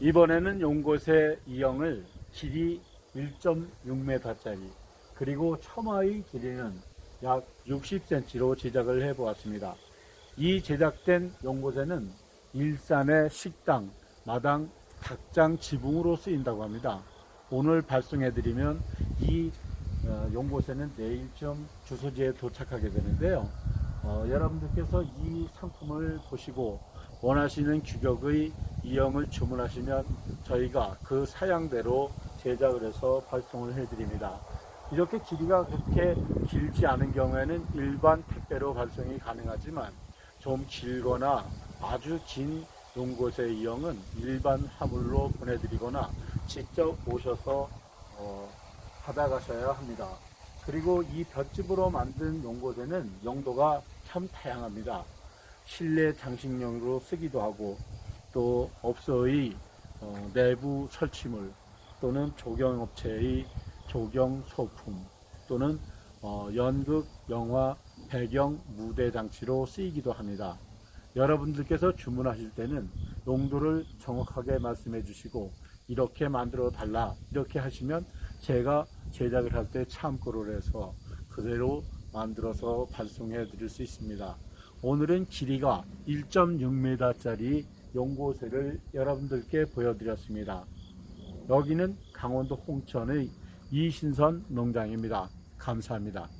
이번에는 용곳의 이형을 길이 1.6m짜리 그리고 처마의 길이는 약 60cm로 제작을 해 보았습니다. 이 제작된 용곳에는 일산의 식당, 마당, 닭장 지붕으로 쓰인다고 합니다. 오늘 발송해 드리면 이 어, 용곳에는 내일쯤 주소지에 도착하게 되는데요. 어, 여러분들께서 이 상품을 보시고 원하시는 규격의 이형을 주문하시면 저희가 그 사양대로 제작을 해서 발송을 해드립니다. 이렇게 길이가 그렇게 길지 않은 경우에는 일반 택배로 발송이 가능하지만 좀 길거나 아주 긴 용곳의 이형은 일반 화물로 보내드리거나 직접 오셔서 어, 받아가셔야 합니다. 그리고 이 볏짚으로 만든 용고대는 용도가 참 다양합니다. 실내 장식용으로 쓰기도 하고 또 업소의 어, 내부 설치물 또는 조경업체의 조경 소품 또는 어, 연극, 영화, 배경, 무대 장치로 쓰이기도 합니다. 여러분들께서 주문하실 때는 용도를 정확하게 말씀해 주시고 이렇게 만들어 달라 이렇게 하시면 제가 제작을 할 때 참고를 해서 그대로 만들어서 발송해 드릴 수 있습니다. 오늘은 길이가 1.6m짜리 용고새를 여러분들께 보여드렸습니다. 여기는 강원도 홍천의 이신선 농장입니다. 감사합니다.